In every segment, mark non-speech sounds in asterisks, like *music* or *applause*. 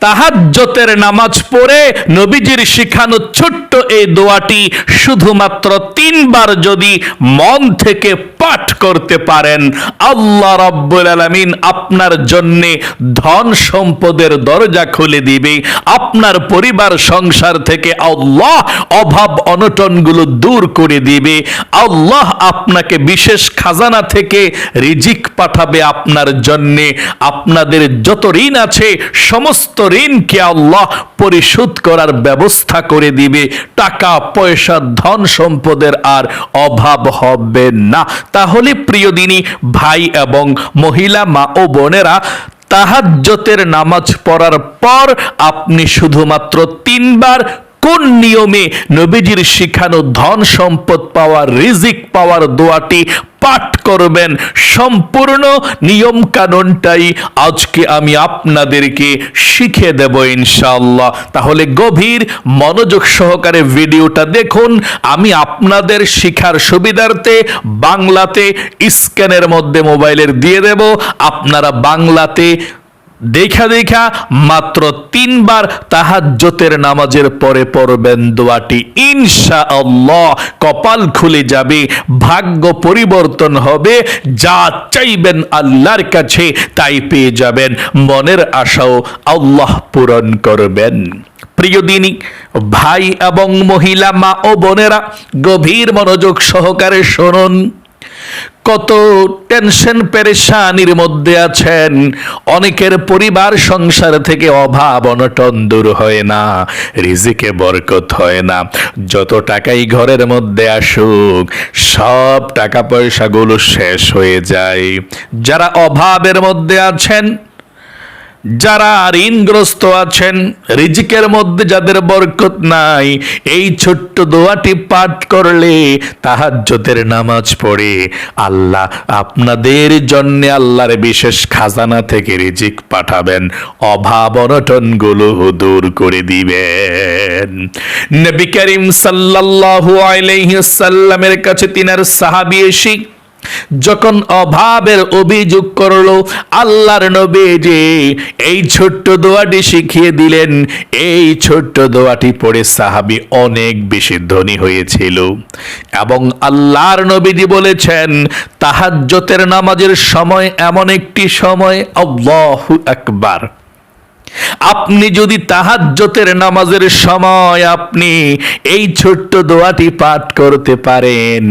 তাহাজ্জতের নামাজ পড়ে নবীজির শিখানো ছোট্ট এই দোয়াটি শুধুমাত্র তিনবার যদি মন থেকে পাঠ করতে পারেন, আল্লাহ রাব্বুল আলামিন আপনার জন্য ধন সম্পদের দরজা খুলে দিবে। আপনার পরিবার, সংসার থেকে আল্লাহ অভাব অনটনগুলো দূর করে দিবে। আল্লাহ আপনাকে বিশেষ খাজানা থেকে রিজিক পাঠাবে আপনার জন্যে। আপনাদের যত ঋণ আছে, সমস্ত ঋণকে আল্লাহ পরিশোধ করার ব্যবস্থা করে দিবে। টাকা, পয়সা, ধন সম্পদের আর অভাব হবে না। তাহলে প্রিয় দিনী, ভাই এবং মহিলা, মা ও বোনেরা, তাহাজ্জতের নামাজ পড়ার পর আপনি শুধুমাত্র তিনবার কোন নিয়মে নবীজির শিখানো ধন সম্পদ পাওয়ার, রিজিক পাওয়ার দোয়াটি পাঠ করবেন? সম্পূর্ণ নিয়ম কানুনটাই আজকে আমি আপনাদেরকে শিখে দেব ইনশাআল্লাহ। তাহলে গভীর মনোযোগ সহকারে ভিডিওটা দেখুন। আমি আপনাদের শিখার সুবিধার্থে বাংলাতে স্ক্যানের মধ্যে মোবাইলের দিয়ে দেব। আপনারা বাংলাতে দেখা দেখা মাত্র তিনবার তাহাজ্জতের নামাজের পরে পড়বেন দোয়াটি। ইনশা আল্লাহ কপাল খুলে যাবে, ভাগ্য পরিবর্তন হবে, যা চাইবেন আল্লাহর কাছে তাই পেয়ে যাবেন। মনের আশাও আল্লাহ পূরণ করবেন। প্রিয় দিনী, ভাই এবং মহিলা, মা ও বোনেরা, গভীর মনোযোগ সহকারে শুনুন। কত টেনশন পেরেশানির মধ্যে আছেন। অনেকের পরিবার সংসার থেকে অভাব অনটন দূর হয় না, রিজিকে বরকত হয় না। যত টাকাই ঘরের মধ্যে আসুক, সব টাকা পয়সাগুলো শেষ হয়ে যায়। যারা অভাবের মধ্যে আছেন যারা ঋণগ্রস্ত আছেন, রিজিকের মধ্যে যাদের বরকত নাই, এই ছোট্ট দোয়াটি পাঠ করলে তাহাজ্জতের নামাজ পড়ে। আল্লাহ আপনাদের জন্য আল্লাহর বিশেষ খাজানা থেকে রিজিক পাঠাবেন, অভাব অনটনগুলো দূর করে দিবেন। নবী করিম সাল্লাল্লাহু আলাইহি সাল্লামের কাছে তিনার সাহাবী এসে যখন অভাবের অভিযোগ করল আল্লাহর নবী যে এই ছোট্ট দোয়াটি শিখিয়ে দিলেন, এই ছোট্ট দোয়াটি পড়ে সাহাবি অনেক বেশি ধনী হয়েছিল। এবং আল্লাহর নবীজি বলেছেন, তাহাজ্জতের নামাজের সময় এমন একটি সময়, আল্লাহু আকবার। আপনি যদি তাহাজ্জতের নামাজের সময় আপনি এই ছোট্ট দোয়াটি পাঠ করতে পারেন,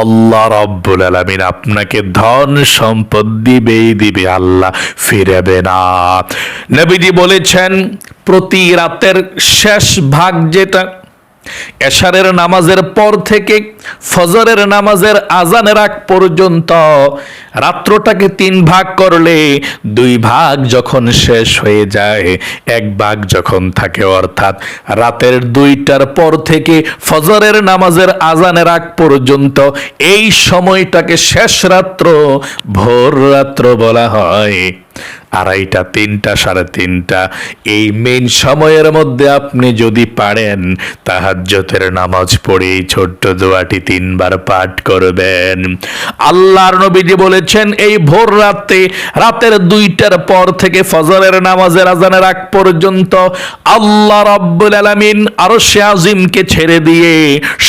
আল্লাহ রব্বুল আলমিন আপনাকে ধন সম্পদ দিবেই দিবে, আল্লাহ ফিরাবে না। নবীজি বলেছেন, প্রতি রাতের শেষ ভাগ যেটা এশারের নামাজের পর থেকে ফজরের নামাজের আজানের আগ পর্যন্ত রাত্রটাকে তিন ভাগ করলে দুই ভাগ যখন শেষ হয়ে যায়, এক ভাগ যখন থাকে। অর্থাৎ রাতের দুইটার পর থেকে ফজরের নামাজের আজানের আগ পর্যন্ত এই সময়টাকে শেষ রাত্র, ভোর রাত্র বলা হয়। আড়াইটা, তিনটা, সাড়ে তিনটা। এই মেন সময়ের মধ্যে আপনি যদি পারেন তাহাজ্জতের নামাজ পড়ে ছোট্ট দোয়াটি তিনবার পাঠ করবেন। আল্লাহর নবীজি বলেছেন, এই ভোর রাতে, রাতের দুইটার পর থেকে ফজরের নামাজের আজানের আগ পর্যন্ত আল্লাহ রাব্বুল আলামিন আরশে আজিমকে ছেড়ে দিয়ে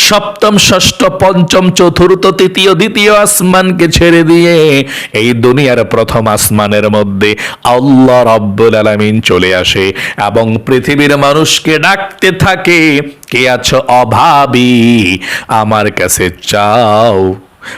সপ্তম, ষষ্ঠ, পঞ্চম, চতুর্থ, তৃতীয়, দ্বিতীয় আসমানকে ছেড়ে দিয়ে এই দুনিয়ার প্রথম আসমানের মধ্যে আল্লাহ রাব্বুল আলামিন চলে আসে এবং পৃথিবীর মানুষকে ডাকতে থাকে, কে আছো অভাবী? আমার কাছে চাও।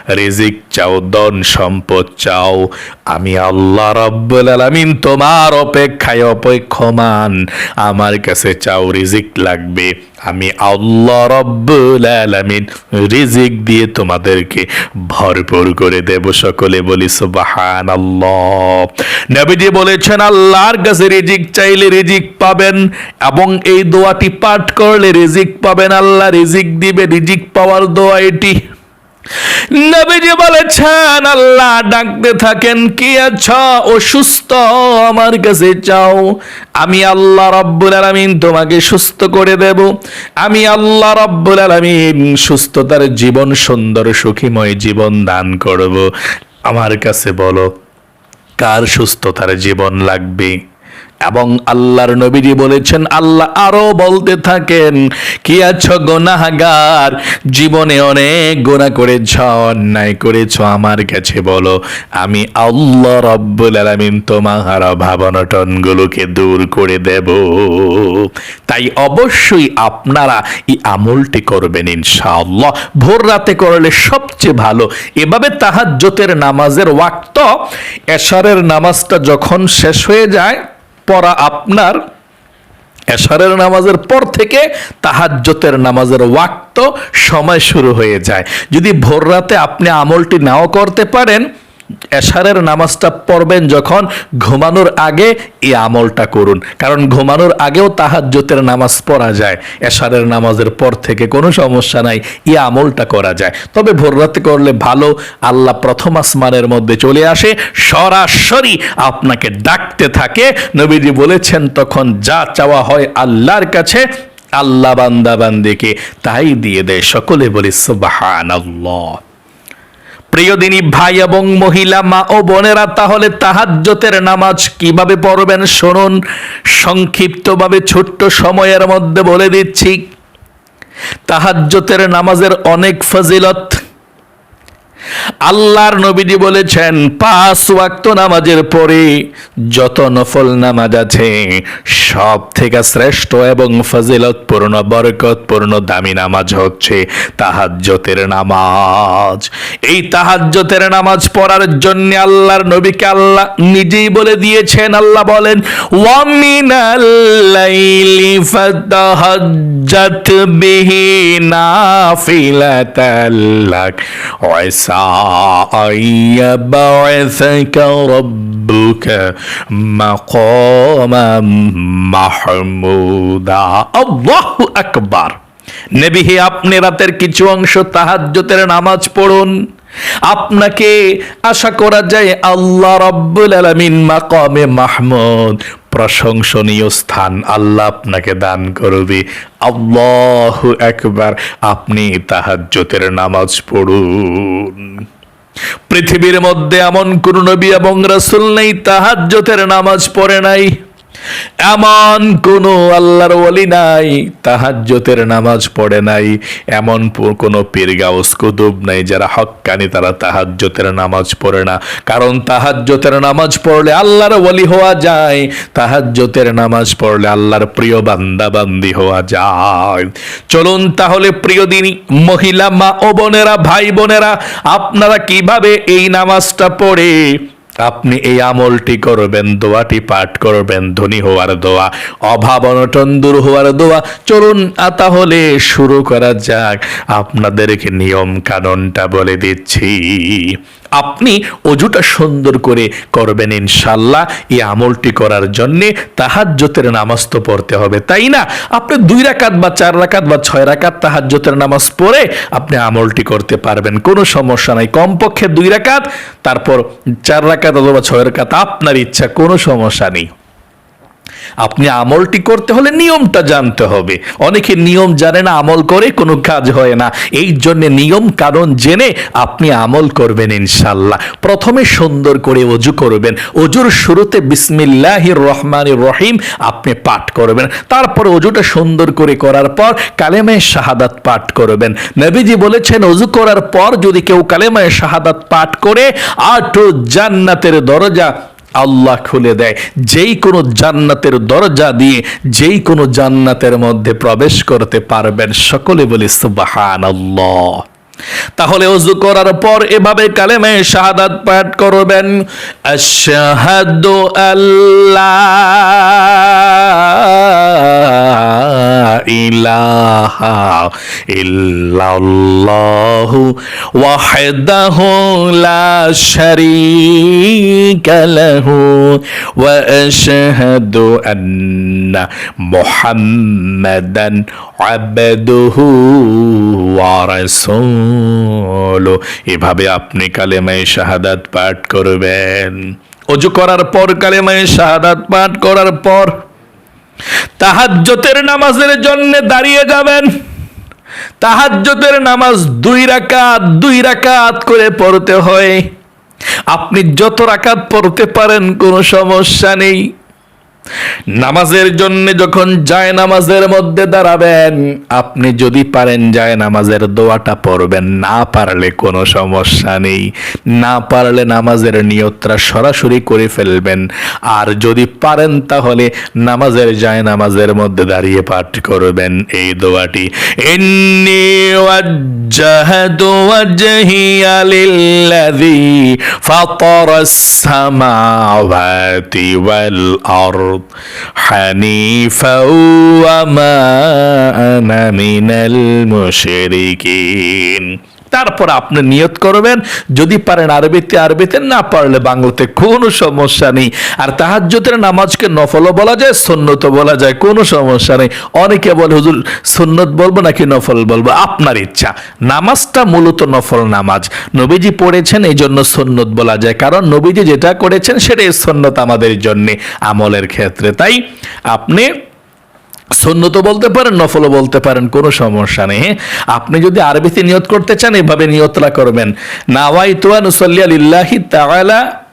রিজিক চাও, ধন সম্পদ চাও। আমি আল্লাহ রাব্বুল আলামিন তোমার অপেক্ষায় অপেক্ষমান। আমার কাছে চাও রিজিক লাগবে। আমি আল্লাহ রব্বুল আলামিন রিজিক দিয়ে তোমাদেরকে ভরপুর করে দেব। সকলে বলি সুবহানাল্লাহ। নবীজি বলেছেন, আল্লাহর কাছে রিজিক চাইলে রিজিক পাবেন এবং এই দোয়াটি পাঠ করলে রিজিক পাবেন। আল্লাহ রিজিক দিবে। রিজিক পাওয়ার দোয়া এটি। নবীজি বলেছেন, আল্লাহ ডাকতে থাকেন, কি আছো? অসুস্থ? আমার কাছে চাও আমি আল্লাহ রব্বুল আলামিন তোমাকে সুস্থ করে দেব। আমি আল্লাহ রব্বুল আলামিন সুস্থতার জীবন, সুন্দর, সুখীময় জীবন দান করব। আমার কাছে বলো, কার সুস্থতার জীবন লাগবে? এবং আল্লাহর নবীজি বলেছেন, আল্লাহ আরও বলতে থাকেন, কি আছো গোনাহাগার? জীবনে অনেক গোনা করেছ, অন্যায় করেছ, আমার কাছে বলো, আমি আল্লাহ রব্বুল আলামিন তোমার ভাবনটনগুলোকে দূর করে দেব। তাই অবশ্যই আপনারা এই আমলটি করবেন ইনশাআল্লাহ। ভোর রাতে করলে সবচেয়ে ভালো, এভাবে তাহাজ্জতের নামাজের ওয়াক্ত, এশারের নামাজটা যখন শেষ হয়ে যায় পড়া আপনার এশারের নামাজের পর থেকে তাহাজ্যতের নামাজের ওয়াক্ত সময় শুরু হয়ে যায়। যদি ভোর রাতে আপনি আমলটি নাও করতে পারেন এশারের নামাজটা পড়বেন যখন ঘুমানোর আগে এই আমলটা করুন। কারণ ঘুমানোর আগেও তাহাজ্জতের নামাজ পড়া যায়। এশারের নামাজের পর থেকে কোনো সমস্যা নাই, এই আমলটা করা যায়। তবে ভোর রাতে করলে ভালো, আল্লাহ প্রথম আসমানের মধ্যে চলে আসে, সরাসরি আপনাকে ডাকতে থাকে। নবীজি বলেছেন, তখন যা চাওয়া হয় আল্লাহর কাছে, আল্লাহ বান্দা বান্দিকে তাই দিয়ে দেয়। সকলে বলি, সুবহানাল্লাহ। প্রিয় দিনী ভাই এবং মহিলা, মা ও বোনেরা, তাহলে তাহাজ্জতের নামাজ কীভাবে পড়বেন শুনুন। সংক্ষিপ্তভাবে ছোট্ট সময়ের মধ্যে বলে দিচ্ছি, তাহাজ্জতের নামাজের অনেক ফজিলত আল্লাহর নবীজি বলেছেন, পাঁচ ওয়াক্ত নামাজের পরে যত নফল নামাজ আছে সব থেকে শ্রেষ্ঠ এবং ফজিলতপূর্ণ, বরকতপূর্ণ দামি নামাজ হচ্ছে তাহাজ্জতের নামাজ। এই তাহাজ্জতের নামাজ পড়ার জন্য আল্লাহর নবীকে আল্লাহ নিজেই বলে দিয়েছেন, আল্লাহ বলেন ওয়ামিনাল লাইলি ফাতাহাজ্জাত বিহি লাক। ওয়াসা أن يبعثك ربك مقاما محمودا الله أكبر নবী হে আপনি রাতের কিছু অংশ তাহাজ্জতের নামাজ পড়ুন আপনাকে আশা করা যায় আল্লাহ রব্বুল আলামিন মাকামে মাহমুদ। প্রশংসনীয় স্থান আল্লাহ আপনাকে দান করবে। আল্লাহ একবার আপনি তাহাজ্জতের নামাজ পড়ুন। পৃথিবীর মধ্যে এমন কোন নবী এবং রাসূল নেই তাহাজ্জতের নামাজ পড়ে নাই। এমন কোন আল্লাহর ওলি নাই তাহাজ্জতের নামাজ পড়ে নাই, এমন কোন পীর গাউস কুতুব নাই যারা হক্কানি তারা তাহাজ্জতের নামাজ পড়ে না। কারণ তাহাজ্জতের নামাজ পড়লে আল্লাহর ওলি হওয়া যায় তাহাজ্জতের নামাজ পড়লে আল্লাহর প্রিয় বান্দা বান্দি হওয়া যায়। চলুন তাহলে প্রিয় দিনী, মহিলা মা ও বোনেরা, ভাই বোনেরা, আপনারা কীভাবে এই নামাজটা পড়ে আপনি এই আমলটি করবেন, দোয়াটি পাঠ করবেন, ধনী হওয়ার দোয়া, অভাব অনটন দূর হওয়ার দোয়া। চলুন তাহলে শুরু করা যাক। আপনাদেরকে নিয়ম কানুনটা বলে দিচ্ছি। আপনি অজুটা সুন্দর করে করবেন ইনশাল্লাহ এই আমলটি করার জন্যে তাহাজ্জতের নামাজ তো পড়তে হবে, তাই না? আপনি দুই রাকাত বা চার রাকাত বা ছয় রাকাত তাহাজ্জতের নামাজ পড়ে আপনি আমলটি করতে পারবেন, কোনো সমস্যা নাই। কমপক্ষে দুই রাকাত, তারপর চার রাকাত অথবা ছয় রাকাত আপনার ইচ্ছা, কোনো সমস্যা নেই। আপনি আমলটি করতে হলে নিয়মটা জানতে হবে। অনেকে নিয়ম জানে না, আমল করে কোনো কাজ হয় না। এই জন্য নিয়ম কারণ জেনে আপনি আমল করবেন ইনশাল্লাহ প্রথমে সুন্দর করে অজু করবেন। অজুর শুরুতে বিসমিল্লাহির রহমান রহিম আপনি পাঠ করবেন। তারপর অজুটা সুন্দর করে করার পর কালেমায় শাহাদাত পাঠ করবেন। নবীজি বলেছেন, অজু করার পর যদি কেউ কালেমায় শাহাদাত পাঠ করে আট জান্নাতের দরজা আল্লাহ খুলে দেয়। যেই কোনো জান্নাতের দরজা দিয়ে যেই কোনো জান্নাতের মধ্যে প্রবেশ করতে পারবেন। সকলে বলি সুবাহান তাহলে অজু করার পর এভাবে কালেমে শাহাদাত পাঠ করবেন, আশহাদু আল্লাহ ইলাহা ইল্লাল্লাহু ওয়াহদাহু লা শারীকা লাহু ওয়া আশহাদু আন্না মুহাম্মাদান আবদুহু ওয়া রাসূলুহু এভাবে আপনি কালেমায়ে শাহাদাত পাঠ করবেন। অজু করার পর কালেমায়ে শাহাদাত পাঠ করার পর তাহাজ্জতের নামাজের জন্য দাঁড়িয়ে যাবেন। তাহাজ্জতের নামাজ দুই রাকাত দুই রাকাত করে পড়তে হয়। আপনি যত রাকাত পড়তে পারেন, কোনো সমস্যা নেই। নামাজের জন্য যখন যায় নামাজের মধ্যে দাঁড়াবেন, আপনি যদি পারেন যায় নামাজের দোয়াটা পড়বেন। না পারলে কোনো সমস্যা নেই। না পারলে নামাজের নিয়তটা সরাসরি করে ফেলবেন। আর যদি পারেন তাহলে নামাজের যায় নামাজের মধ্যে দাঁড়িয়ে পাঠ করবেন। এই দোয়াটি ফাতারাস حنيفا وما أنا من المشركين. তারপর আপনি নিয়ত করবেন। যদি পারেন আরবিতে আরবিতে না পারলে বাংলাতে কোনো সমস্যা নেই। আর তাহাজ্জুদের নামাজকে নফলও বলা যায় সন্ন্যত বলা যায়, কোনো সমস্যা নেই। অনেকে বলে, হুজুর সন্ন্যত বলব নাকি নফল বলব? আপনার ইচ্ছা। নামাজটা মূলত নফল নামাজ। নবীজি পড়েছেন এই জন্য সন্ন্যত বলা যায়। কারণ নবীজি যেটা করেছেন, সেটাই সন্ন্যত আমাদের জন্যে আমলের ক্ষেত্রে। তাই আপনি সুন্নত বলতে পারেন, নফলও বলতে পারেন, কোনো সমস্যা নেই? আপনি যদি আরবিতে নিয়ত করতে চান, এভাবে নিয়তরা করবেন। নাওয়াই তুয়া নুসল্লিয়া লিল্লাহি তাআলা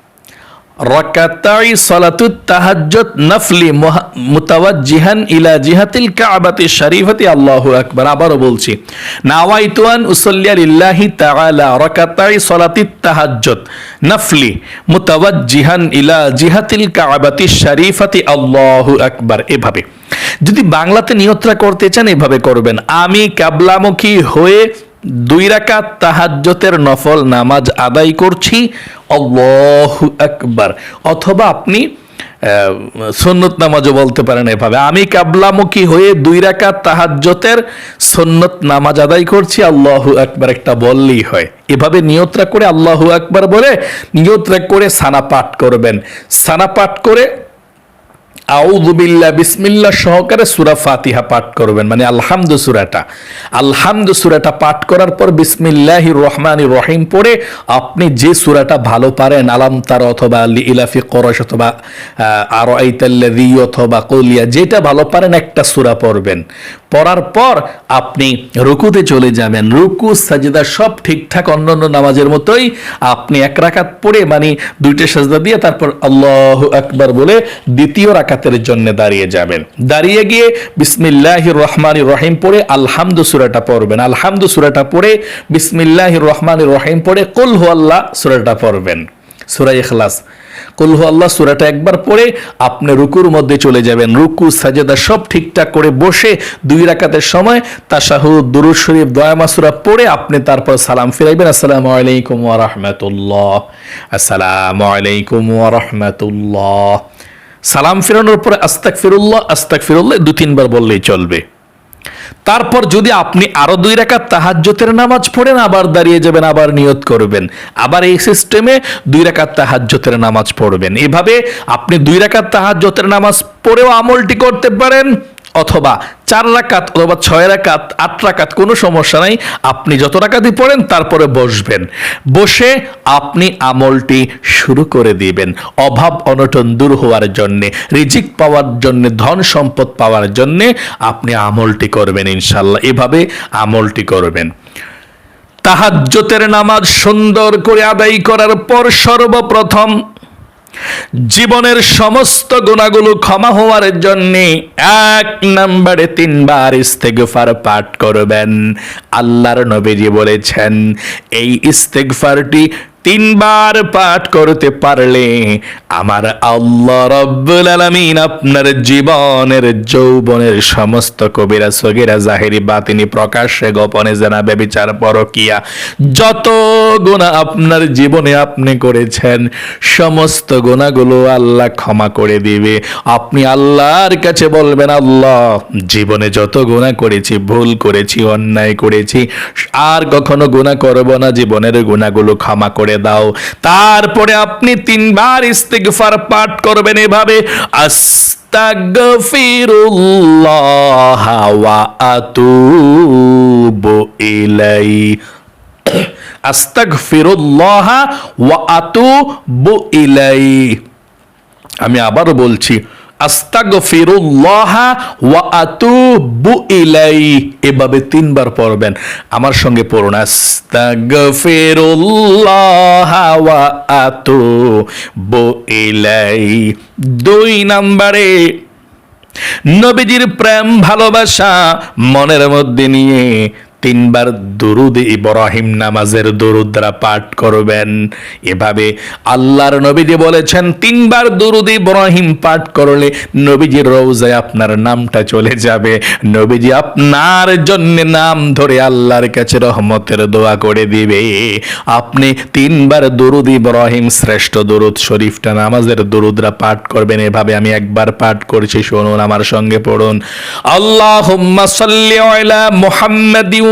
রাকাতাই সালাতুত তাহাজ্জুদ নফলি মুতাওয়াজ্জিহান ইলা জিহাতিল কাবাতি শরীফাতি, আল্লাহু আকবার। আবারও বলছি, নাওয়াইতু আন উসাল্লিয়া লিল্লাহি তাআলা রাকাতাই সালাতিত তাহাজ্জুদ নফলি মুতাওয়াজ্জিহান ইলা জিহাতিল কাবাতি শরীফাতি, আল্লাহু আকবার। এভাবে। যদি বাংলাতে নিয়ত্রা করতে চান এভাবে করবেন। আমি কাবলামুখী হয়ে দুই রাকাত তাহাজ্জতের নফল নামাজ আদায় করছি। আল্লাহু আকবার। অথবা আপনি আহ, সুন্নত নামাজও বলতে পারেন এভাবে। আমি কাবলামুখী হয়ে দুই রাকাত তাহাজ্জতের সুন্নত নামাজ আদায় করছি। আল্লাহু আকবার একটা বললেই হয়। এভাবে নিয়ত্রা করে আল্লাহু আকবার বলে নিয়ত্রা করে সানা পাঠ করবেন। সানা পাঠ করে আউযুবিল্লাহ বিসমিল্লা সহকারে সুরা ফাতিহা পাঠ করবেন। মানে আলহামদু সুরাটা। আলহামদু সুরাটা পাঠ করার পর বিসমিল্লাহ রহমান রহিম পড়ে আপনি যে সুরাটা ভালো পারেন, আলাম তার অথবা লি ইলাফি করস অথবা আর অথবা কলিয়া যেটা ভালো পারেন একটা সুরা পড়বেন। পড়ার পর আপনি রুকুতে চলে যাবেন। রুকু, সাজেদা সব ঠিকঠাক, অন্যান্য নামাজের মতোই। আপনি এক রাকাত পড়ে মানে দুইটা সাজদা দিয়ে তারপর আল্লাহ আকবার বলে দ্বিতীয় রাকাতের জন্য দাঁড়িয়ে যাবেন। দাঁড়িয়ে গিয়ে বিসমিল্লাহ রহমান রহিম পড়ে আলহামদু সুরাটা পড়বেন। আলহামদু সুরাটা পড়ে বিসমিল্লাহ রহমান রহিম পড়ে কুল হু আল্লাহ সুরাটা পড়বেন। সুরাই ইখলাস। কুলহু আল্লাহ সুরাটা একবার পড়ে, আপনি রুকুর মধ্যে চলে যাবেন। রুকু, সাজেদা সব ঠিকঠাক করে বসে দুই রাকাতের সময় তাশাহু দুরুদ শরীফ, দয়া মাসুরা পড়ে আপনি তারপর সালাম ফিরাইবেন। আসসালামু আলাইকুম ওয়া রাহমাতুল্লাহ। আসসালামু আলাইকুম ওয়া রাহমাতুল্লাহ। সালাম ফিরানোর পরে আস্তাক ফিরুল্লাহ আস্তাক ফিরুল্লাহ দু তিনবার বললেই চলবে। তারপর যদি আপনি আরও দুই রাকাত তাহাজ্যতের নামাজ পড়েন, আবার দাঁড়িয়ে যাবেন, আবার নিয়ত করবেন। আবার এই সিস্টেমে দুই রাকাত তাহাজ্যতের নামাজ পড়বেন। এভাবে আপনি দুই রাকাত তাহাজ্যতের নামাজ পড়েও আমলটি করতে পারেন। অথবা চার রাকাত অথবা ছয় রাকাত, আট রাকাত কোনো সমস্যা নাই। আপনি যত রাকাতই পড়েন, তারপরে বসবেন। বসে আপনি আমলটি শুরু করে দিবেন। অভাব অনটন দূর হওয়ার জন্যে, রিজিক পাওয়ার জন্যে, ধন সম্পদ পাওয়ার জন্যে আপনি আমলটি করবেন ইনশাল্লাহ এভাবে আমলটি করবেন। তাহাজ্জতের নামাজ সুন্দর করে আদায় করার পর সর্বপ্রথম জীবনের সমস্ত গুণাগুলো ক্ষমা হওয়ার জন্য এক নম্বরে তিনবার ইস্তেগফার পাঠ করবেন। আল্লাহর নবীজি বলেছেন, এই ইস্তেগফারটি তিনবার পাঠ করতে পারলে আমার আল্লাহ রব্বুল আলামিন আপনার জীবনের, যৌবনের সমস্ত কবিরা, সগিরা, জাহেরি, বাতিনি, প্রকাশ্যে, গোপনে জানাবে বিচার পরকিয়া, যত গুণা আপনার জীবনে আপনি করেছেন, সমস্ত গুণাগুলো আল্লাহ ক্ষমা করে দিবে। আপনি আল্লাহর কাছে বলবেন, আল্লাহ, জীবনে যত গুণা করেছি, ভুল করেছি, অন্যায় করেছি, আর কখনো গুণা করব না, জীবনের গুণাগুলো ক্ষমা করে দাও। তারপরে আপনি তিনবার ইস্তিগফার পাঠ করবেন এভাবে, আস্তাগফিরুল্লাহ ওয়া আতুবু ইলাই *clears throat* আস্তাগফিরুল্লাহ ওয়া আতুবু ইলাই আমি আবারও বলছি আস্তাগফিরুল্লাহ ওয়া আতুবু ইলাই এভাবে তিনবার পড়বেন। আমার সঙ্গে পড়ুন। আস্তাগফিরুল্লাহ ওয়া আতুবু ইলাই দুই নম্বরে, নবীজির প্রেম, ভালোবাসা মনের মধ্যে নিয়ে তিনবার দুরুদ ইব্রাহিম নামাজের দুরুদ দ্বারা পাঠ করবেন। এভাবে আল্লাহর নবীজি বলেছেন, তিনবার দুরুদ ইব্রাহিম পাঠ করলে নবীজির রৌজায় আপনার নামটা চলে যাবে। নবীজি আপনার জন্য নাম ধরে আল্লাহর কাছে রহমতের দোয়া করে দিবে। আপনি তিনবার দুরুদ ইব্রাহিম, শ্রেষ্ঠ দুরুদ শরীফটা নামাজের দুরুদরা পাঠ করবেন। এভাবে আমি একবার পাঠ করছি, শুনুন আমার সঙ্গে পড়ুন। আল্লাহুম্মা সাল্লি আলা মুহাম্মাদিন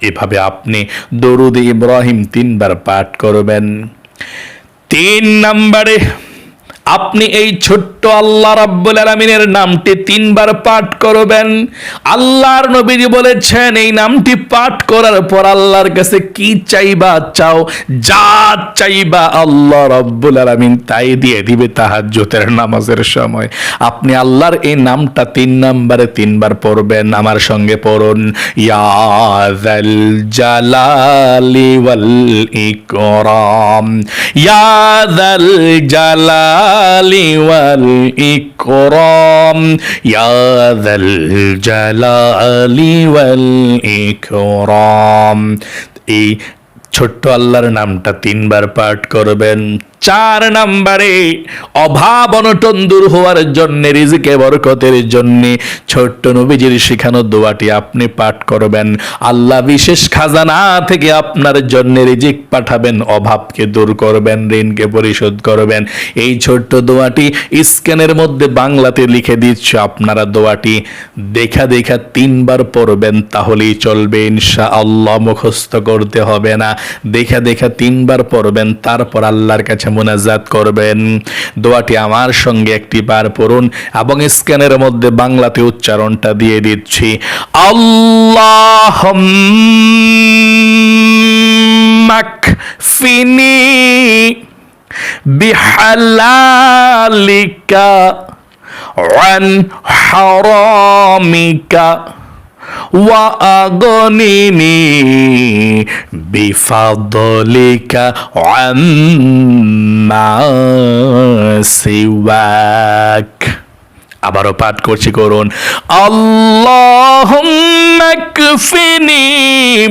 এভাবে আপনি দরুদ ইব্রাহিম তিনবার পাঠ করবেন। তিন নম্বরে আপনি এই ছোট্ট আল্লাহ রাব্বুল আলামিনের নামটি তিনবার পাঠ করবেন। আল্লাহর নবীজি বলেছেন, এই নামটি পাঠ করার পর আল্লাহর কাছে কি চাইবা চাও, যা চাইবা আল্লাহ রাব্বুল আলামিন তাই দিয়ে দিবে তাহাজ্জুদের নামাজের সময়। আপনি আল্লাহর এই নামটা তিন নম্বরে তিনবার পড়বেন। আমার সঙ্গে পড়ুন, ইয়া যাল জালালি ওয়াল ইকরাম ইয়া যাল জালালি ইকরাম ইয়া যাল জালালি ওয়াল ইকরাম এই ছোট্ট আল্লাহর নামটা তিনবার পাঠ করবেন। চার নম্বরে অভাব অনটন দূর হওয়ার জন্য, রিজিকে বরকতের জন্য ছোট্ট নবীজির শেখানো দোয়াটি আপনি পাঠ করবেন। আল্লাহ বিশেষ খাজানা থেকে আপনার জন্য রিজিক পাঠাবেন, অভাবকে দূর করবেন, ঋণকে পরিশোধ করবেন। এই ছোট্ট দোয়াটি স্ক্যানের মধ্যে বাংলাতে লিখে দিচ্ছে, আপনারা দোয়াটি দেখা দেখা তিনবার পড়বেন, তাহলেই চলবে ইনশা আল্লাহ মুখস্থ করতে হবে না। দেখা দেখা তিনবার পড়বেন, তারপর আল্লাহর কাছে মোনাজাত করবেন দোয়াটি আমার সঙ্গে একটি বার পড়ুন এবং স্ক্যানের মধ্যে বাংলাতে উচ্চারণটা দিয়ে দিচ্ছি আল্লাহ ফিনি বিহালালিকা عن حرامك وأغنني بفضلك عما سواك. আবারও পাঠ করছি, করুন।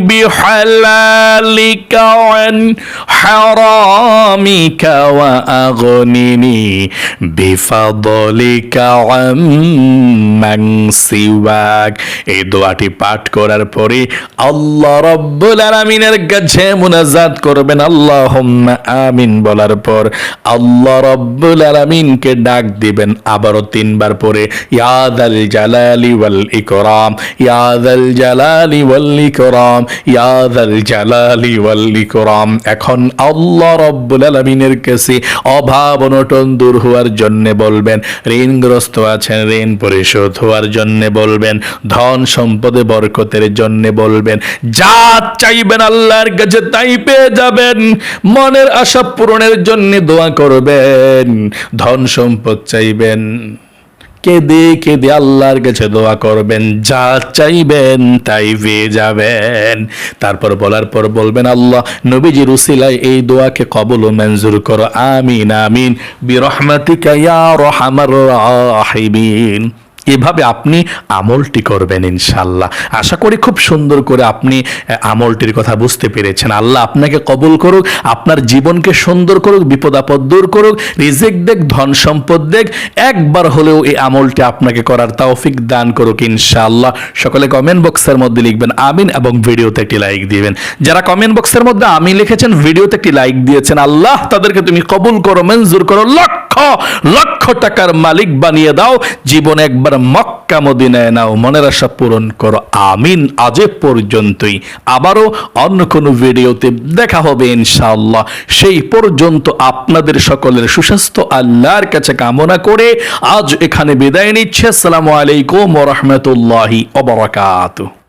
বিহালালিকা আন হারামিকা ওয়া আগনিনি বিফাদলিকা আম্মান সিওয়াক। এই দোয়াটি পাঠ করার পরে আল্লাহ রাব্বুল আলামিনের কাছে মুনাজাত করবেন, আল্লাহুম্মা আমিন বলার পর আল্লাহ রাব্বুল আলামিনকে ডাক দিবেন, আবারও তিনবার পরে ইয়াদাল জালালি ওয়াল ইকরাম ইয়াদাল জালালি ওয়াল ইকরাম ইয়াদাল জালালি ওয়াল ইকরাম। এখন আল্লাহ রব্বুল আলামিনের কাছে অভাব অনটন দূর হওয়ার জন্য বলবেন, ঋণগ্রস্ত আছেন, ঋণ পরিশোধ হওয়ার জন্য বলবেন, ধন সম্পদে বরকতের জন্য বলবেন। যা চাইবেন আল্লাহর কাছে তাই পেয়ে যাবেন, মনের আশা পূরণের জন্য দোয়া করবেন, ধন সম্পদ চাইবেন। কেঁদে কেঁদে আল্লাহর কাছে দোয়া করবেন, যা চাইবেন তাই পেয়ে যাবেন। তারপর বলার পর বলবেন, আল্লাহ, নবীজির উসিলায় এই দোয়াকে কবল ও মঞ্জুর করো। আমিন আমিন। বিরহমাতিকা ইয়া রহমার রাহিমিন। এভাবে আপনি আমলটি করবেন ইনশাল্লাহ আশা করি খুব সুন্দর করে আপনি আমলটির কথা বুঝতে পেরেছেন। আল্লাহ আপনাকে কবুল করুক, আপনার জীবনকে সুন্দর করুক বিপদ আপদ দূর করুক, রিজেক দেখ, ধন সম্পদ দেখ, একবার হলেও এই আমলটি আপনাকে করার তৌফিক দান করুক ইনশাআল্লাহ। সকলে কমেন্ট বক্সের মধ্যে লিখবেন, আমিন, এবং ভিডিওতে একটি লাইক দিবেন। যারা কমেন্ট বক্সের মধ্যে আমি লিখেছেন, ভিডিওতে একটি লাইক দিয়েছেন, আল্লাহ তাদেরকে তুমি কবুল করো, মঞ্জুর করো, লক্ষ লক্ষ টাকার মালিক বানিয়ে দাও। জীবন একবার মক্কা মদিনায় নাও, মনের আশা পূরণ করো। আমিন। আজ পর্যন্তই। আবারও অন্য কোনো ভিডিওতে দেখা হবে ইনশাআল্লাহ। সেই পর্যন্ত আপনাদের সকলের সুস্বাস্থ্য, আল্লাহর কাছে কামনা করে আজ এখানে বিদায় নিচ্ছে। আসসালামু আলাইকুম রহমতুল্লাহি বারাকাতুহু।